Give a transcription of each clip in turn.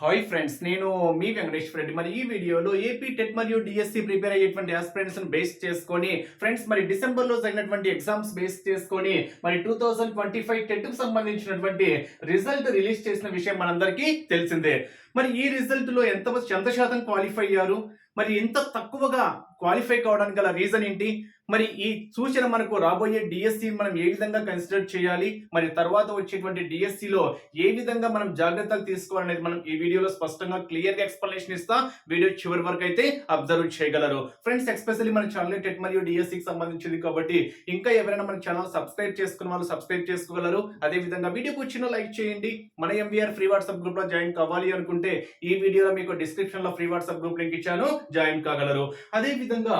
Hi friends నేను మీ వెంకటేశ్వర రెడ్డి మరి ఈ వీడియోలో ఏపీ టెట్ మరియు డిఎస్సి ప్రిపేర్ అయ్యేటువంటి ఆస్పిరెంట్స్ బేస్ చేసుకొని ఫ్రెండ్స్ మరి డిసెంబర్లో జరిగినటువంటి ఎగ్జామ్స్ బేస్ చేసుకొని మరి టూ థౌజండ్ ట్వంటీ ఫైవ్ టెట్కు సంబంధించినటువంటి రిజల్ట్ రిలీజ్ చేసిన విషయం మనందరికీ తెలిసిందే. మరి ఈ రిజల్ట్లో ఎంత ఎంత శాతం క్వాలిఫై అయ్యారు? మరి ఇంత తక్కువగా క్వాలిఫై కావడానికి గల రీజన్ ఏంటి? మరి ఈ సూచన మనకు రాబోయే డిఎస్సి మనం ఏ విధంగా కన్సిడర్ చేయాలి? మరి తర్వాత వచ్చేటువంటి డిఎస్సిలో లో ఏ విధంగా మనం జాగ్రత్తలు తీసుకోవాలనేది మనం ఈ వీడియోలో స్పష్టంగా క్లియర్గా ఎక్స్ప్లెనేషన్ ఇస్తా. వీడియో చివరి వరకు అయితే అబ్జర్వ్ చేయగలరు. ఫ్రెండ్స్ ఎక్స్పెషల్లీ మన ఛానల్ టెట్ మరియు డిఎస్సి కి సంబంధించింది కాబట్టి ఇంకా ఎవరైనా మన ఛానల్ సబ్స్క్రైబ్ చేసుకున్న వాళ్ళు సబ్స్క్రైబ్ చేసుకోగలరు. అదే విధంగా వీడియోకి వచ్చిన లైక్ చేయండి. మన ఎంబీఆర్ ఫ్రీ వాట్సాప్ గ్రూప్లో జాయిన్ కావాలి అనుకుంటే ఈ వీడియోలో మీకు డిస్క్రిప్షన్లో ఫ్రీ వాట్సాప్ గ్రూప్ లింక్ ఇచ్చాను. జాయిన్ కాగలరు. అదే విధంగా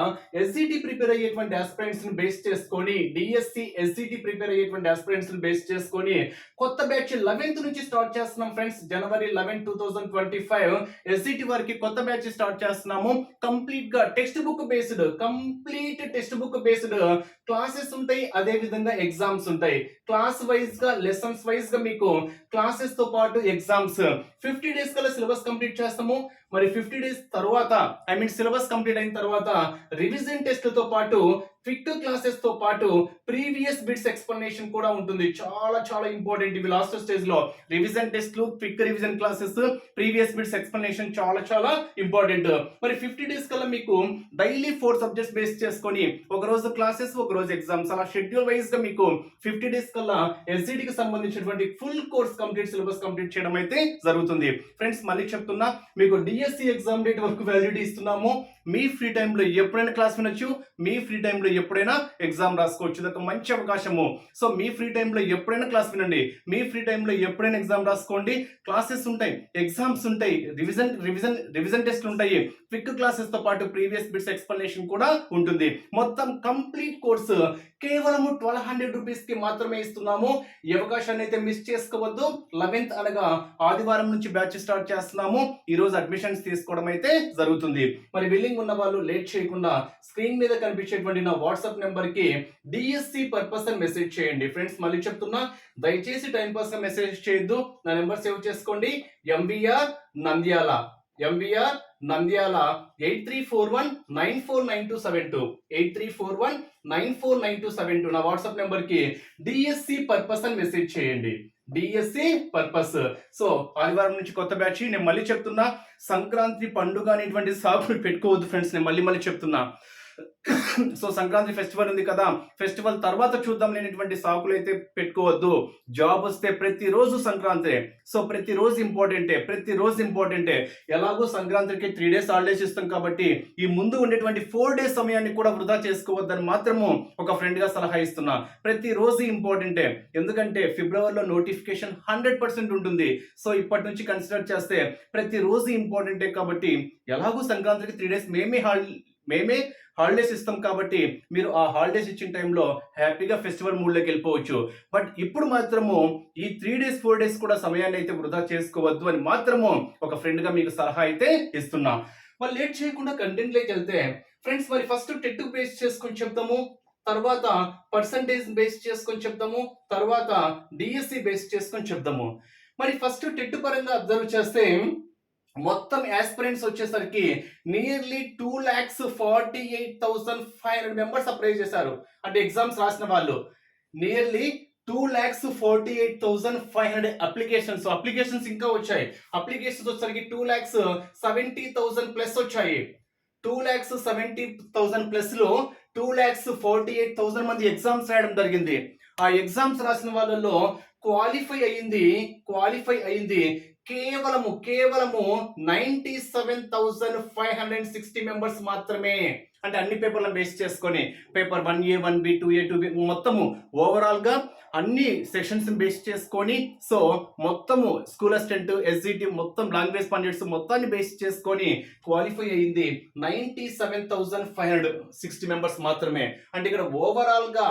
ప్రిపేర్ అయ్యేటువంటి ఆస్పిరెంట్స్ని బేస్ చేసుకొని డిఎస్సి ఎస్సిటి ప్రిపేర్ అయ్యేటువంటి ఆస్పిరెంట్స్ని బేస్ చేసుకొని కొత్త బ్యాచ్ లెవెన్త్ నుంచి స్టార్ట్ చేస్తున్నాం ఫ్రెండ్స్ జనవరి eleven two thousand twenty five SCT వారికి కొత్త బ్యాచ్ స్టార్ట్ చేస్తున్నాము. కంప్లీట్గా text book based complete text book based classes ఉంటాయి. అదే విధంగా ఎగ్జామ్స్ ఉంటాయి. క్లాస్ వైజ్గా లెసన్స్ వైజ్గా మీకు క్లాసెస్తో పాటు ఎగ్జామ్స్ ఫిఫ్టీ డేస్ కల్లా సిలబస్ కంప్లీట్ చేస్తాము. మరి ఫిఫ్టీ డేస్ తర్వాత ఐ మీన్ సిలబస్ కంప్లీట్ అయిన తర్వాత రివిజన్ టెస్ట్తో పాటు ఫిట్ క్లాసెస్తో పాటు ప్రీవియస్ బిట్స్ ఎక్స్ప్లెనేషన్ కూడా ఉంటుంది. చాలా చాలా ఇంపార్టెంట్ ఇవి లాస్ట్ స్టేజ్లో. రివిజన్ టెస్ట్లు quick revision classes previous bits explanation చాలా చాలా ఇంపార్టెంట్. మరి ఫిఫ్టీ డేస్ కల్లా మీకు డైలీ ఫోర్ సబ్జెక్ట్స్ బేస్ చేసుకొని ఒక రోజు క్లాసెస్ ఒక రోజు ఎగ్జామ్స్. అలా షెడ్యూల్ వైజ్గా మీకు ఫిఫ్టీ డేస్ కల్లా ఎస్జిటి కి సంబంధించినటువంటి full course complete syllabus complete చేయడం అయితే జరుగుతుంది. ఫ్రెండ్స్ మళ్ళీ చెప్తున్నా మీకు డిఎస్సి ఎగ్జామ్ డేట్ వరకు వ్యాలిడిటీ ఇస్తున్నాము. మీ ఫ్రీ టైంలో ఎప్పుడైనా క్లాస్ వినొచ్చు మీ ఫ్రీ టైంలో ఎప్పుడైనా ఎగ్జామ్ రాసుకోవచ్చు. ఇది ఒక మంచి అవకాశము. సో మీ ఫ్రీ టైంలో ఎప్పుడైనా క్లాస్ వినండి. మీ ఫ్రీ టైంలో ఎప్పుడైనా ఎగ్జామ్ రాసుకోండి. క్లాసెస్ ఉంటాయి ఎగ్జామ్స్ ఉంటాయి రివిజన్ రివిజన్ రివిజన్ టెస్ట్ ఉంటాయి. క్విక్ క్లాసెస్తో పాటు ప్రీవియస్ బిట్స్ ఎక్స్ప్లెనేషన్ కూడా ఉంటుంది. మొత్తం కంప్లీట్ కోర్సు కేవలము ట్వెల్వ్ హండ్రెడ్ రూపీస్కి మాత్రమే ఇస్తున్నాము. ఈ అవకాశాన్ని అయితే మిస్ చేసుకోవద్దు. లెవెన్త్ అనగా ఆదివారం నుంచి బ్యాచ్ స్టార్ట్ చేస్తున్నాము. ఈ రోజు అడ్మిషన్స్ తీసుకోవడం అయితే జరుగుతుంది. మరి బిల్లింగ్ ఉన్న వాళ్ళు లేట్ చేయకుండా స్క్రీన్ మీద కనిపించేటువంటి నా వాట్సాప్ నెంబర్కి డిఎస్సి పర్పస్ అని మెసేజ్ చేయండి. ఫ్రెండ్స్ మళ్ళీ చెప్తున్నా దయచేసి టైం పాస్ మెసేజ్ చేయొద్దు. నా నెంబర్ సేవ్ చేసుకోండి. MBR Nandyal. MBR Nandyal. Eight three four one nine four nine two seven two. Eight three four one nine four nine two seven two. నా WhatsApp నెంబర్కి DSC purpose అని message చేయండి. DSC purpose so ఆదివారం నుంచి కొత్త batch నేను మళ్ళీ చెప్తున్నా. సంక్రాంతి పండుగ అనేటువంటి సాకులు పెట్టుకోవద్దు ఫ్రెండ్స్ నేను మళ్ళీ మళ్ళీ చెప్తున్నా. సో సంక్రాంతి ఫెస్టివల్ ఉంది కదా. ఫెస్టివల్ తర్వాత చూద్దాం లేనటువంటి సాకులు అయితే పెట్టుకోవద్దు. జాబ్ వస్తే ప్రతిరోజు సంక్రాంతి. సో ప్రతిరోజు ఇంపార్టెంటే ప్రతిరోజు ఇంపార్టెంటే. ఎలాగో సంక్రాంతికి త్రీ డేస్ హాలిడేస్ ఇస్తాం కాబట్టి ఈ ముందు ఉండేటువంటి ఫోర్ డేస్ సమయాన్ని కూడా వృధా చేసుకోవద్దని మాత్రము ఒక ఫ్రెండ్గా సలహా ఇస్తున్నా. ప్రతిరోజు ఇంపార్టెంటే. ఎందుకంటే ఫిబ్రవరిలో నోటిఫికేషన్ హండ్రెడ్ పర్సెంట్ ఉంటుంది. సో ఇప్పటి నుంచి కన్సిడర్ చేస్తే ప్రతిరోజు ఇంపార్టెంటే కాబట్టి ఎలాగో సంక్రాంతికి త్రీ డేస్ మేమే హాల్ మేమే హాలిడేస్ ఇస్తాం కాబట్టి మీరు ఆ హాలిడేస్ ఇచ్చిన టైంలో హ్యాపీగా ఫెస్టివల్ మూడ్లోకి వెళ్ళిపోవచ్చు. బట్ ఇప్పుడు మాత్రము ఈ త్రీ డేస్ ఫోర్ డేస్ కూడా సమయాన్ని అయితే వృధా చేసుకోవద్దు అని మాత్రము ఒక ఫ్రెండ్గా మీకు సలహా అయితే ఇస్తున్నా. మరి లేట్ చేయకుండా కంటెంట్లోకి వెళ్తే ఫ్రెండ్స్ మరి ఫస్ట్ టెట్ బేస్ చేసుకొని చెప్తాము తర్వాత పర్సంటేజ్ బేస్ చేసుకొని చెప్తాము తర్వాత డిఎస్సి బేస్ చేసుకొని చెప్తాము. మరి ఫస్ట్ టెట్ పరంగా అబ్జర్వ్ చేస్తే మొత్తం యాస్పిరెంట్స్ వచ్చేసరికి nearly two lakhs forty eight thousand five hundred members apply చేశారు. అంటే ఎగ్జామ్స్ రాసిన వాళ్ళు. Nearly two lakhs forty eight thousand five hundred applications applications ఇంకా వచ్చాయి. అప్లికేషన్స్ వచ్చేసరికి two lakhs seventy thousand plus వచ్చాయి. టూ ల్యాక్స్ సెవెంటీ థౌసండ్ ప్లస్లో two lakhs forty eight thousand మంది ఎగ్జామ్స్ రాయడం జరిగింది. ఆ ఎగ్జామ్స్ రాసిన వాళ్ళలో క్వాలిఫై అయింది క్వాలిఫై అయింది కేవలము కేవలము ninety seven thousand five hundred sixty members మాత్రమే. అంటే అన్ని పేపర్లను బేస్ చేసుకొని paper one A one B two A two B మొత్తము ఓవరాల్గా అన్ని సెషన్స్ బేస్ చేసుకొని సో మొత్తము స్కూల్ అసిస్టెంట్ ఎస్జిటి మొత్తం లాంగ్వేజ్ పండిట్స్ మొత్తాన్ని బేస్ చేసుకొని క్వాలిఫై అయింది ninety seven thousand five hundred sixty members మాత్రమే. అంటే ఇక్కడ ఓవరాల్గా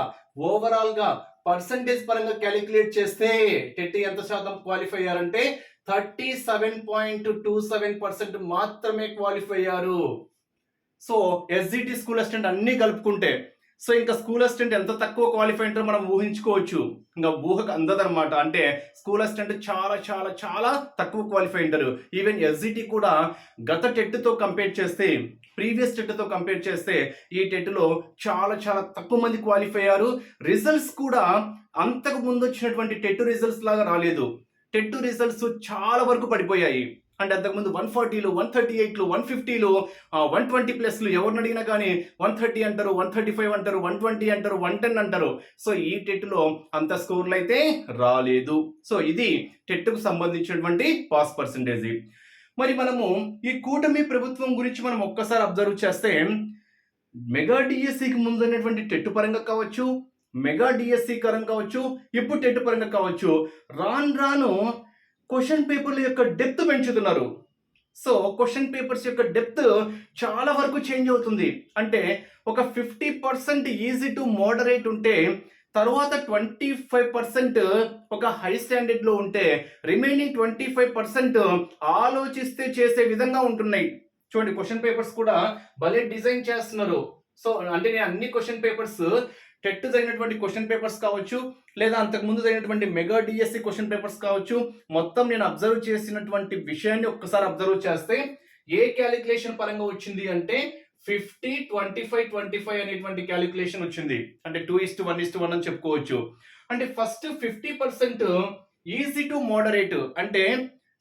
ఓవరాల్గా పర్సంటేజ్ పరంగా క్యాలిక్యులేట్ చేస్తే టెట్ ఎంత శాతం క్వాలిఫై అయ్యారంటే thirty seven point two seven percent మాత్రమే క్వాలిఫై అయ్యారు. సో ఎస్జిటి స్కూల్ అసిస్టెంట్ అన్ని కలుపుకుంటే సో ఇంకా స్కూల్ అసిస్టెంట్ ఎంత తక్కువ క్వాలిఫై అంటారో మనం ఊహించుకోవచ్చు. ఇంకా ఊహకు అందదనమాట అంటే స్కూల్ అసిస్టెంట్ చాలా చాలా చాలా తక్కువ క్వాలిఫై అంటారు ఈవెన్ ఎస్జిటి కూడా గత టెట్తో కంపేర్ చేస్తే ప్రీవియస్ టెట్తో కంపేర్ చేస్తే ఈ టెట్లో చాలా చాలా తక్కువ మంది క్వాలిఫై అయ్యారు. రిజల్ట్స్ కూడా అంతకు ముందు వచ్చినటువంటి టెట్ రిజల్ట్స్ లాగా రాలేదు. టెట్ రిజల్ట్స్ చాలా వరకు పడిపోయాయి. అంటే అంతకుముందు వన్ ఫార్టీలు వన్ థర్టీ ఎయిట్లు వన్ ఫిఫ్టీలు వన్ ట్వంటీ ప్లస్లు ఎవరిని అడిగినా కానీ వన్ థర్టీ అంటారు వన్ థర్టీ ఫైవ్ అంటారు వన్ ట్వంటీ అంటారు వన్ టెన్ అంటారు. సో ఈ టెట్లో అంత స్కోర్లు అయితే రాలేదు. సో ఇది టెట్కు సంబంధించినటువంటి పాస్ పర్సంటేజ్. మరి మనము ఈ కూటమి ప్రభుత్వం గురించి మనం ఒక్కసారి అబ్జర్వ్ చేస్తే మెగా డిఎస్సికి ముందున్నటువంటి టెట్టు పరంగా కావచ్చు మెగా డిఎస్సి కరం కావచ్చు ఇప్పుడు టెట్ పరంగా కావచ్చు రాను రాను క్వశ్చన్ పేపర్ల యొక్క డెప్త్ పెంచుతున్నారు. సో క్వశ్చన్ పేపర్స్ యొక్క డెప్త్ చాలా వరకు చేంజ్ అవుతుంది. అంటే ఒక fifty percent easy to moderate ఉంటే తర్వాత ట్వంటీ ఫైవ్ పర్సెంట్ ఒక హై స్టాండర్డ్లో ఉంటే రిమైనింగ్ ట్వంటీ ఫైవ్ పర్సెంట్ ఆలోచిస్తే చేసే విధంగా ఉంటున్నాయి. చూడండి క్వశ్చన్ పేపర్స్ కూడా భలే డిజైన్ చేస్తున్నారు. సో అంటే నేను అన్ని క్వశ్చన్ పేపర్స్ టెట్ జరిగినటువంటి క్వశ్చన్ పేపర్స్ కావచ్చు లేదా అంతకు ముందు జరిగినటువంటి మెగా డిఎస్సి క్వశ్చన్ పేపర్స్ కావచ్చు మొత్తం నేను అబ్జర్వ్ చేసినటువంటి విషయాన్ని ఒక్కసారి అబ్జర్వ్ చేస్తే ఏ క్యాలిక్యులేషన్ పరంగా వచ్చింది అంటే fifty twenty five twenty five అనేటువంటి క్యాలిక్యులేషన్ వచ్చింది. అంటే two is to one is to one అని చెప్పుకోవచ్చు. అంటే first fifty percent easy to moderate అంటే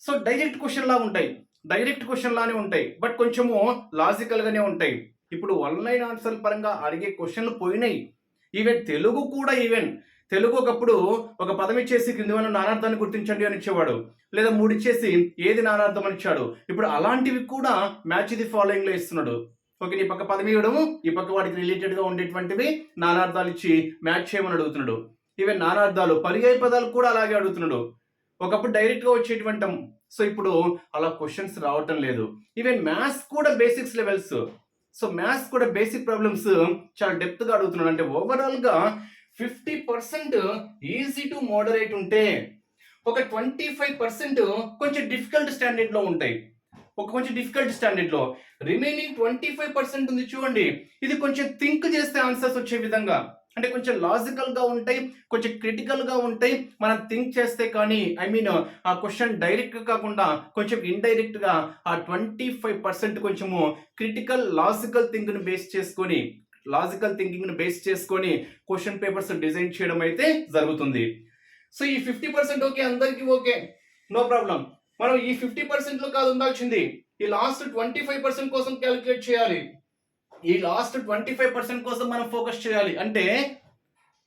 సో డైరెక్ట్ క్వశ్చన్ లా ఉంటాయి. డైరెక్ట్ క్వశ్చన్ లానే ఉంటాయి. బట్ కొంచెము లాజికల్ గానే ఉంటాయి. ఇప్పుడు వన్ లైన్ ఆన్సర్ పరంగా అడిగే క్వశ్చన్లు పోయినాయి. ఈవెన్ తెలుగు కూడా ఈవెన్ తెలుగు ఒకప్పుడు ఒక పదం ఇచ్చేసి క్రింది వల్ల నానార్థాన్ని గుర్తించండి అని ఇచ్చేవాడు. లేదా మూడు ఇచ్చేసి ఏది నానార్థం అని ఇచ్చాడు. ఇప్పుడు అలాంటివి కూడా మ్యాచ్ ది ఫాలోయింగ్లో ఇస్తున్నాడు. ఓకే నీ పక్క పదం ఇవ్వడము ఈ పక్క వాటికి రిలేటెడ్గా ఉండేటువంటివి నానార్థాలు ఇచ్చి మ్యాచ్ చేయమని అడుగుతున్నాడు. ఈవెన్ నానార్థాలు పర్యాయ పదాలు కూడా అలాగే అడుగుతున్నాడు. ఒకప్పుడు డైరెక్ట్గా వచ్చేటువంటి సో. ఇప్పుడు అలా క్వశ్చన్స్ రావటం లేదు. ఈవెన్ మ్యాథ్స్ కూడా బేసిక్స్ లెవెల్స్ సో మ్యాథ్స్ కూడా బేసిక్ ప్రాబ్లమ్స్ చాలా డెప్త్గా అడుగుతున్నాడు. అంటే ఓవరాల్గా fifty percent easy to moderate ఉంటే ఒక ట్వంటీ ఫైవ్ పర్సెంట్ కొంచెం డిఫికల్ట్ స్టాండర్డ్లో ఉంటాయి. ఒక కొంచెం డిఫికల్ట్ స్టాండర్డ్లో రిమైనింగ్ ట్వంటీ ఫైవ్ పర్సెంట్ ఉంది చూడండి. ఇది కొంచెం థింక్ చేస్తే ఆన్సర్స్ వచ్చే విధంగా. అంటే కొంచెం లాజికల్గా ఉంటాయి కొంచెం క్రిటికల్గా ఉంటాయి. మనం థింక్ చేస్తే కానీ ఐ మీన్ ఆ క్వశ్చన్ డైరెక్ట్గా కాకుండా కొంచెం ఇండైరెక్ట్గా ఆ ట్వంటీ ఫైవ్ పర్సెంట్ కొంచెము క్రిటికల్ లాజికల్ థింక్ని బేస్ చేసుకొని లాజికల్ థింకింగ్ని బేస్ చేసుకొని క్వశ్చన్ పేపర్స్ డిజైన్ చేయడం అయితే జరుగుతుంది. సో ఈ ఫిఫ్టీ పర్సెంట్ ఓకే అందరికీ ఓకే నో ప్రాబ్లం మనం ఈ ఫిఫ్టీ పర్సెంట్లో కాదు ఉండాల్సింది. ఈ లాస్ట్ ట్వంటీ ఫైవ్ పర్సెంట్ కోసం క్యాలిక్యులేట్ చేయాలి. ఈ లాస్ట్ ట్వంటీ ఫైవ్ పర్సెంట్ కోసం మనం ఫోకస్ చేయాలి. అంటే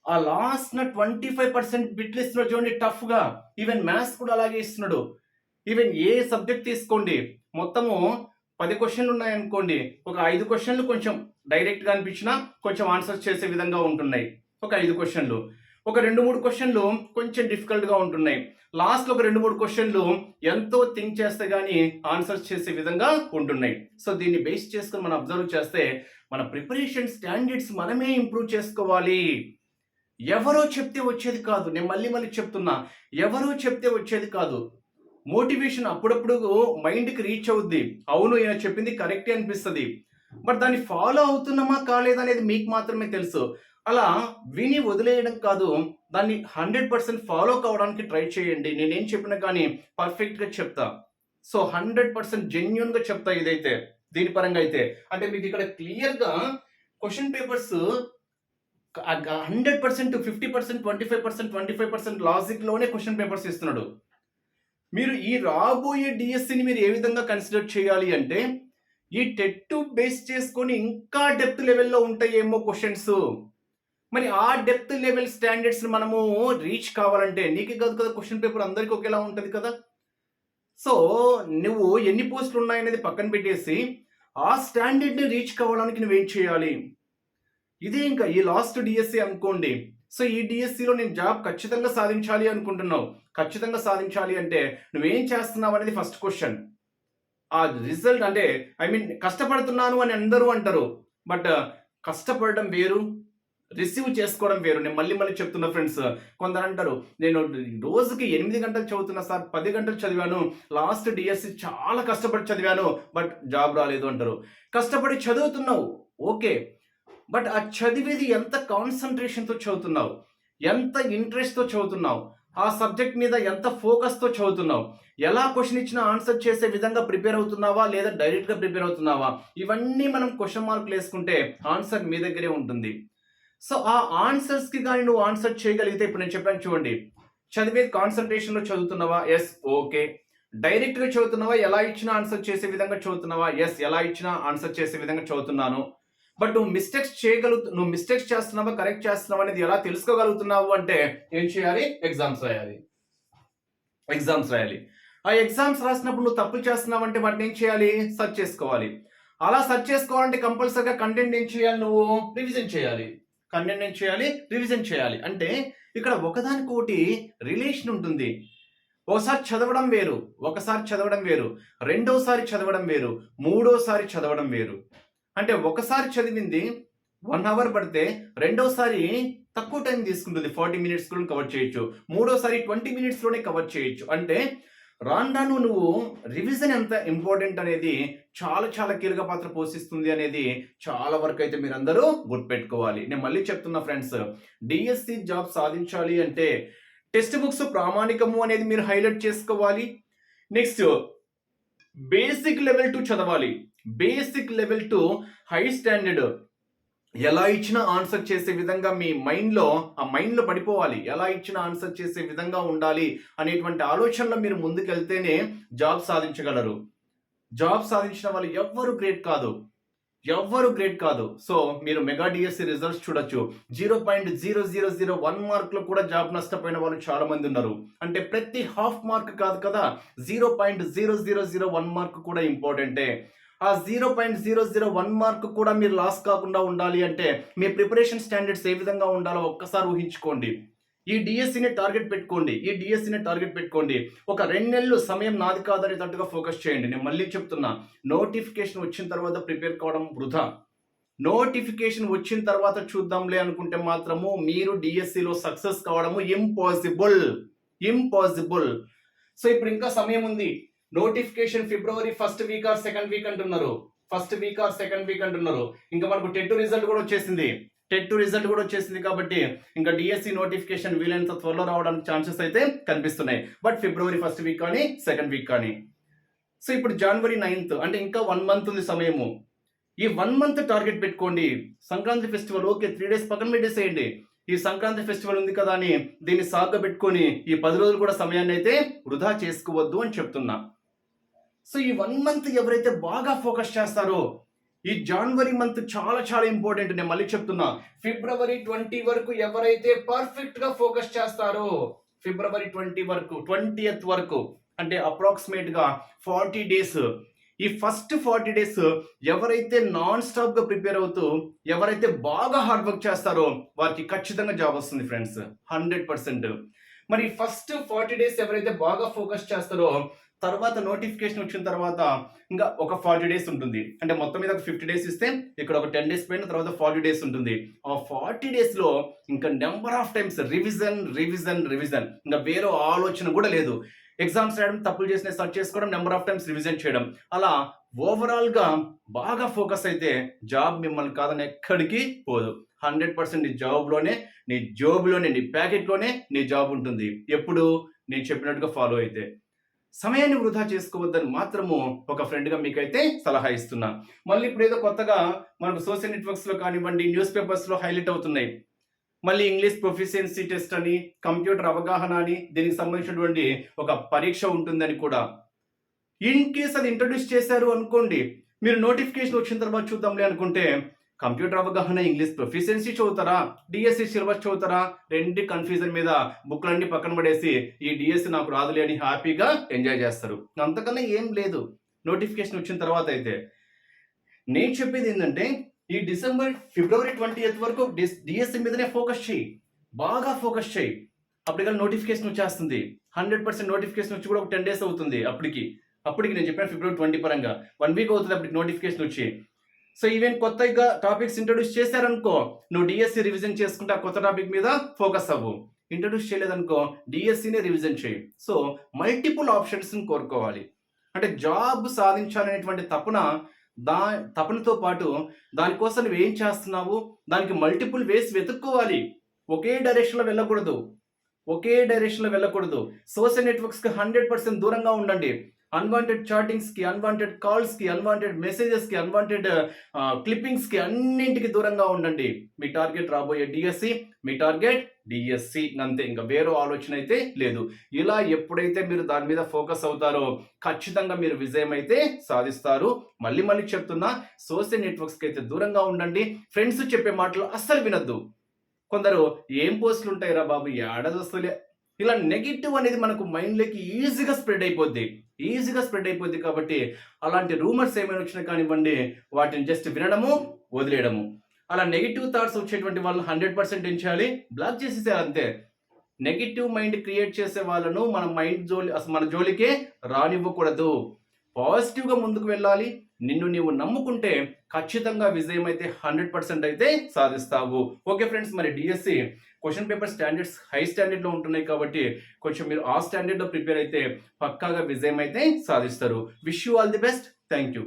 ఆ లాస్ట్ ట్వంటీ ఫైవ్ పర్సెంట్ బిట్లు ఇస్తున్నాడు చూడండి టఫ్గా ఈవెన్ మ్యాథ్స్ కూడా అలాగే ఇస్తున్నాడు. ఈవెన్ ఏ సబ్జెక్ట్ తీసుకోండి మొత్తము పది క్వశ్చన్లు ఉన్నాయనుకోండి ఒక ఐదు క్వశ్చన్లు కొంచెం డైరెక్ట్గా అనిపించినా కొంచెం ఆన్సర్స్ చేసే విధంగా ఉంటున్నాయి. ఒక ఐదు క్వశ్చన్లు ఒక రెండు మూడు క్వశ్చన్లు కొంచెం డిఫికల్ట్గా ఉంటున్నాయి. లాస్ట్ ఒక రెండు మూడు క్వశ్చన్లు ఎంతో థింక్ చేస్తే కానీ ఆన్సర్స్ చేసే విధంగా ఉంటున్నాయి. సో దీన్ని బేస్ చేసుకుని మనం అబ్జర్వ్ చేస్తే మన ప్రిపరేషన్ స్టాండర్డ్స్ మనమే ఇంప్రూవ్ చేసుకోవాలి. ఎవరో చెప్తే వచ్చేది కాదు. నేను మళ్ళీ మళ్ళీ చెప్తున్నా. ఎవరో చెప్తే వచ్చేది కాదు. మోటివేషన్ అప్పుడప్పుడు మైండ్కి రీచ్ అవుద్ది. అవును ఈయన చెప్పింది కరెక్టే అనిపిస్తుంది. బట్ దాన్ని ఫాలో అవుతున్నామా కాలేదనేది మీకు మాత్రమే తెలుసు. అలా విని వదిలేయడం కాదు దాన్ని హండ్రెడ్ పర్సెంట్ ఫాలో కావడానికి ట్రై చేయండి. నేనేం చెప్పినా కానీ పర్ఫెక్ట్గా చెప్తా. సో హండ్రెడ్ పర్సెంట్ జెన్యున్గా చెప్తా ఇదైతే దీని పరంగా అయితే. అంటే మీకు ఇక్కడ క్లియర్గా question papers hundred percent fifty percent twenty five percent twenty five percent లాజిక్లోనే question papers ఇస్తున్నాడు. మీరు ఈ రాబోయే డిఎస్సిని మీరు ఏ విధంగా కన్సిడర్ చేయాలి అంటే ఈ టెట్ బేస్ చేసుకొని ఇంకా డెప్త్ లెవెల్లో ఉంటాయేమో క్వశ్చన్స్. మరి ఆ డెప్త్ లెవెల్ స్టాండర్డ్స్ మనము రీచ్ కావాలంటే నీకే కాదు కదా క్వశ్చన్ పేపర్ అందరికీ ఒకేలా ఉంటుంది కదా? సో నువ్వు ఎన్ని పోస్టులు ఉన్నాయనేది పక్కన పెట్టేసి ఆ స్టాండర్డ్ని రీచ్ కావడానికి నువ్వేం చేయాలి? ఇదే ఇంకా ఈ లాస్ట్ డిఎస్సి అనుకోండి. సో ఈ డిఎస్సిలో నేను జాబ్ ఖచ్చితంగా సాధించాలి అనుకుంటున్నావు. ఖచ్చితంగా సాధించాలి అంటే నువ్వేం చేస్తున్నావు అనేది ఫస్ట్ క్వశ్చన్ ఆ రిజల్ట్ అంటే ఐ మీన్ కష్టపడుతున్నాను అని అందరూ అంటారు. బట్ కష్టపడడం వేరు రిసీవ్ చేసుకోవడం వేరు. నేను మళ్ళీ మళ్ళీ చెప్తున్నా ఫ్రెండ్స్ కొందరు అంటారు నేను రోజుకి ఎనిమిది గంటలు చదువుతున్నా సార్ పది గంటలు చదివాను లాస్ట్ డిఎస్సి చాలా కష్టపడి చదివాను బట్ జాబ్ రాలేదు అంటారు. కష్టపడి చదువుతున్నావు? ఓకే. బట్ ఆ చదివేది ఎంత కాన్సన్ట్రేషన్తో చదువుతున్నావు? ఎంత ఇంట్రెస్ట్తో చదువుతున్నావు? ఆ సబ్జెక్ట్ మీద ఎంత ఫోకస్తో చదువుతున్నావు? ఎలా క్వశ్చన్ ఇచ్చినా ఆన్సర్ చేసే విధంగా ప్రిపేర్ అవుతున్నావా? లేదా డైరెక్ట్గా ప్రిపేర్ అవుతున్నావా? ఇవన్నీ మనం క్వశ్చన్ మార్కులు వేసుకుంటే ఆన్సర్ మీ దగ్గరే ఉంటుంది. సో ఆ ఆన్సర్స్కి కానీ నువ్వు ఆన్సర్ చేయగలిగితే ఇప్పుడు నేను చెప్పాను చూడండి. చదివే కాన్సన్ట్రేషన్లో చదువుతున్నావా? ఎస్ ఓకే డైరెక్ట్గా చదువుతున్నావా? ఎలా ఇచ్చినా ఆన్సర్ చేసే విధంగా చదువుతున్నావా? ఎస్ ఎలా ఇచ్చినా ఆన్సర్ చేసే విధంగా చదువుతున్నాను. బట్ నువ్వు మిస్టేక్స్ చేయగలుగు నువ్వు మిస్టేక్స్ చేస్తున్నావా? కరెక్ట్ చేస్తున్నావా? అనేది ఎలా తెలుసుకోగలుగుతున్నావు అంటే ఏం చేయాలి? ఎగ్జామ్స్ రాయాలి. ఎగ్జామ్స్ రాయాలి. ఆ ఎగ్జామ్స్ రాసినప్పుడు నువ్వు తప్పులు చేస్తున్నావు అంటే వాటిని ఏం చేయాలి? సర్చ్ చేసుకోవాలి. అలా సర్చ్ చేసుకోవాలంటే కంపల్సరిగా కంటెంట్ ఏం చేయాలి నువ్వు? రివిజన్ చేయాలి. కన్వెన్ ఏం చేయాలి రివిజన్ చేయాలి. అంటే ఇక్కడ ఒకదానికొకటి రిలేషన్ ఉంటుంది. ఒకసారి చదవడం వేరు ఒకసారి చదవడం వేరు రెండోసారి చదవడం వేరు మూడోసారి చదవడం వేరు. అంటే ఒకసారి చదివింది వన్ అవర్ పడితే రెండోసారి తక్కువ టైం తీసుకుంటుంది. ఫార్టీ మినిట్స్ కూడా కవర్ చేయొచ్చు. మూడోసారి ట్వంటీ మినిట్స్లోనే కవర్ చేయొచ్చు. అంటే రాను రాను నువ్వు రివిజన్ ఎంత ఇంపార్టెంట్ అనేది చాలా చాలా కీలక పాత్ర పోషిస్తుంది అనేది చాలా వరకు అయితే మీరందరూ గుర్తుపెట్టుకోవాలి. నేను మళ్ళీ చెప్తున్నా ఫ్రెండ్స్ డిఎస్సి జాబ్ సాధించాలి అంటే టెక్స్ట్ బుక్స్ ప్రామాణికము అనేది మీరు హైలైట్ చేసుకోవాలి. నెక్స్ట్ బేసిక్ లెవెల్ టు చదవాలి. Basic level to high standard ఎలా ఇచ్చినా ఆన్సర్ చేసే విధంగా మీ మైండ్లో ఆ మైండ్లో పడిపోవాలి. ఎలా ఇచ్చినా ఆన్సర్ చేసే విధంగా ఉండాలి అనేటువంటి ఆలోచనలో మీరు ముందుకెళ్తేనే జాబ్ సాధించగలరు. జాబ్ సాధించిన వాళ్ళు ఎవ్వరు గ్రేట్ కాదు. ఎవ్వరు గ్రేట్ కాదు. సో మీరు మెగా డిఎస్సి రిజల్ట్స్ చూడొచ్చు. Zero point zero zero zero one మార్క్లో కూడా జాబ్ నష్టపోయిన వాళ్ళు చాలా మంది ఉన్నారు. అంటే ప్రతి హాఫ్ మార్క్ కాదు కదా. Zero point zero zero zero one mark కూడా ఇంపార్టెంటే ఆ zero point zero zero one mark కూడా మీరు లాస్ కాకుండా ఉండాలి అంటే మీ ప్రిపరేషన్ స్టాండర్డ్స్ ఏ విధంగా ఉండాలో ఒక్కసారి ఊహించుకోండి. ఈ డిఎస్సిని టార్గెట్ పెట్టుకోండి. ఈ డిఎస్సిని టార్గెట్ పెట్టుకోండి. ఒక రెండు నెలలు సమయం నాది కాదనేటట్టుగా ఫోకస్ చేయండి. నేను మళ్ళీ చెప్తున్నా నోటిఫికేషన్ వచ్చిన తర్వాత ప్రిపేర్ కావడం వృధా. నోటిఫికేషన్ వచ్చిన తర్వాత చూద్దాంలే అనుకుంటే మాత్రము మీరు డిఎస్సిలో సక్సెస్ కావడము ఇంపాసిబుల్ ఇంపాసిబుల్ సో ఇప్పుడు ఇంకా సమయం ఉంది. Notification February first week or second week అంటున్నారు. First week or second week అంటున్నారు. ఇంకా మనకు టెట్ రిజల్ట్ కూడా వచ్చేసింది. టెట్ రిజల్ట్ కూడా వచ్చేసింది కాబట్టి ఇంకా డిఎస్సి నోటిఫికేషన్ వీలైనంత త్వరలో రావడానికి ఛాన్సెస్ అయితే కనిపిస్తున్నాయి. బట్ ఫిబ్రవరి ఫస్ట్ వీక్ కానీ సెకండ్ వీక్ కానీ. సో ఇప్పుడు జనవరి నైన్త్ అంటే ఇంకా వన్ మంత్ ఉంది సమయము. ఈ వన్ మంత్ టార్గెట్ పెట్టుకోండి. Sankranti festival okay three days పక్కన పెట్టేసేయండి. ఈ సంక్రాంతి ఫెస్టివల్ ఉంది కదా అని దీన్ని సాగ పెట్టుకొని ఈ పది రోజులు కూడా సమయాన్ని అయితే వృధా చేసుకోవద్దు అని చెప్తున్నా. సో ఈ వన్ మంత్ ఎవరైతే బాగా ఫోకస్ చేస్తారో ఈ జనవరి మంత్ చాలా చాలా ఇంపార్టెంట్ నేను మళ్ళీ చెప్తున్నా. ఫిబ్రవరి ట్వంటీ వరకు ఎవరైతే పర్ఫెక్ట్గా ఫోకస్ చేస్తారో ఫిబ్రవరి ట్వంటీ వరకు ట్వంటీ వరకు అంటే అప్రాక్సిమేట్గా ఫార్టీ డేస్ ఈ ఫస్ట్ ఫార్టీ డేస్ ఎవరైతే నాన్ స్టాప్గా ప్రిపేర్ అవుతూ ఎవరైతే బాగా హార్డ్ వర్క్ చేస్తారో వారికి ఖచ్చితంగా జాబ్ వస్తుంది ఫ్రెండ్స్ హండ్రెడ్ పర్సెంట్ మరి ఫస్ట్ ఫార్టీ డేస్ ఎవరైతే బాగా ఫోకస్ చేస్తారో తర్వాత నోటిఫికేషన్ వచ్చిన తర్వాత ఇంకా ఒక ఫార్టీ డేస్ ఉంటుంది. అంటే మొత్తం మీద ఒక ఫిఫ్టీ డేస్ ఇస్తే ఇక్కడ ఒక టెన్ డేస్ పోయిన తర్వాత ఫార్టీ డేస్ ఉంటుంది. ఆ ఫార్టీ డేస్లో ఇంకా number of times revision revision revision ఇంకా వేరే ఆలోచన కూడా లేదు. ఎగ్జామ్స్ రాయడం తప్పులు చేసిన సర్చ్ చేసుకోవడం నెంబర్ ఆఫ్ టైమ్స్ రివిజన్ చేయడం. అలా ఓవరాల్గా బాగా ఫోకస్ అయితే జాబ్ మిమ్మల్ని కాదని ఎక్కడికి పోదు. హండ్రెడ్ పర్సెంట్ నీ జాబ్లోనే నీ జాబ్లోనే నీ ప్యాకెట్లోనే నీ జాబ్ ఉంటుంది. ఎప్పుడు? నేను చెప్పినట్టుగా ఫాలో అయితే. సమయాన్ని వృధా చేసుకోవద్దని మాత్రము ఒక ఫ్రెండ్గా మీకైతే సలహా ఇస్తున్నా. మళ్ళీ ఇప్పుడు ఏదో కొత్తగా మనకు సోషల్ నెట్వర్క్స్లో కానివ్వండి న్యూస్ పేపర్స్లో హైలైట్ అవుతున్నాయి. మళ్ళీ ఇంగ్లీష్ ప్రొఫిషియన్సీ టెస్ట్ అని కంప్యూటర్ అవగాహన అని దీనికి సంబంధించినటువంటి ఒక పరీక్ష ఉంటుందని కూడా. ఇన్ కేస్ అది ఇంట్రడ్యూస్ చేశారు అనుకోండి మీరు నోటిఫికేషన్ వచ్చిన తర్వాత చూద్దాంలే అనుకుంటే కంప్యూటర్ అవగాహన ఇంగ్లీష్ ప్రొఫిషియన్సీ చదువుతారా? డిఎస్సి సిలబస్ చదువుతారా? రెండు కన్ఫ్యూజన్ మీద బుక్లన్నీ పక్కన పడేసి ఈ డిఎస్సి నాకు రాదులే అని హ్యాపీగా ఎంజాయ్ చేస్తారు. అంతకన్నా ఏం లేదు. నోటిఫికేషన్ వచ్చిన తర్వాత అయితే నేను చెప్పేది ఏంటంటే ఈ డిసెంబర్ ఫిబ్రవరి ట్వంటీ ఎయిత్ వరకు డిఎస్సి మీదనే ఫోకస్ చేయి బాగా ఫోకస్ చేయి అప్పటికల్లా నోటిఫికేషన్ వచ్చేస్తుంది. హండ్రెడ్ పర్సెంట్ నోటిఫికేషన్ వచ్చి కూడా ఒక టెన్ డేస్ అవుతుంది అప్పటికి. అప్పటికి నేను చెప్పాను ఫిబ్రవరి ట్వంటీ పరంగా. వన్ వీక్ అవుతుంది అప్పటికి నోటిఫికేషన్ వచ్చి. సో ఈవెన్ కొత్తగా టాపిక్స్ ఇంట్రొడ్యూస్ చేశారనుకో నువ్వు డిఎస్సి రివిజన్ చేసుకుంటే ఆ కొత్త టాపిక్ మీద ఫోకస్ అవ్వు. ఇంట్రొడ్యూస్ చేయలేదనుకో డిఎస్సినే రివిజన్ చేయి. సో మల్టిపుల్ ఆప్షన్స్ని కోరుకోవాలి. అంటే జాబ్ సాధించాలనేటువంటి తపన దా తపనతో పాటు దానికోసం నువ్వు ఏం చేస్తున్నావు? దానికి మల్టిపుల్ వేస్ వెతుక్కోవాలి. ఒకే డైరెక్షన్లో వెళ్ళకూడదు. ఒకే డైరెక్షన్లో వెళ్ళకూడదు. సోషల్ నెట్వర్క్స్కి హండ్రెడ్ పర్సెంట్ దూరంగా ఉండండి. అన్వాంటెడ్ చాటింగ్స్కి అన్వాంటెడ్ కాల్స్కి అన్వాంటెడ్ మెసేజెస్కి అన్వాంటెడ్ క్లిప్పింగ్స్కి అన్నింటికి దూరంగా ఉండండి. మీ టార్గెట్ రాబోయే డిఎస్సి మీ టార్గెట్ డిఎస్సి అంతే. ఇంకా వేరే ఆలోచన అయితే లేదు. ఇలా ఎప్పుడైతే మీరు దాని మీద ఫోకస్ అవుతారో ఖచ్చితంగా మీరు విజయం అయితే సాధిస్తారు. మళ్ళీ మళ్ళీ చెప్తున్నా సోషల్ నెట్వర్క్స్కి అయితే దూరంగా ఉండండి. ఫ్రెండ్స్ చెప్పే మాటలు అస్సలు వినొద్దు. కొందరు ఏం పోస్టులు ఉంటాయిరా బాబు ఏడదొస్తులే ఇలా నెగిటివ్ అనేది మనకు మైండ్లోకి ఈజీగా స్ప్రెడ్ అయిపోద్ది. ఈజీగా స్ప్రెడ్ అయిపోద్ది కాబట్టి అలాంటి రూమర్స్ ఏమైనా వచ్చినా కానివ్వండి వాటిని జస్ట్ వినడము వదిలేయడము. అలా నెగిటివ్ థాట్స్ వచ్చేటువంటి వాళ్ళు హండ్రెడ్ పర్సెంట్ ఏం చేయాలి? బ్లాక్ చేసేసారు అంతే. నెగిటివ్ మైండ్ క్రియేట్ చేసే వాళ్ళను మన మైండ్ జోలి అసలు మన జోలికే రానివ్వకూడదు. పాజిటివ్గా ముందుకు వెళ్ళాలి. నిన్ను నీవు నమ్ముకుంటే ఖచ్చితంగా విజయం అయితే హండ్రెడ్ పర్సెంట్ అయితే సాధిస్తావు. ఓకే ఫ్రెండ్స్ మరి DSC question paper standards high స్టాండర్డ్లో ఉంటున్నాయి కాబట్టి కొంచెం మీరు ఆ స్టాండర్డ్లో ప్రిపేర్ అయితే పక్కాగా విజయం అయితే సాధిస్తారు. Wish you all the best thank you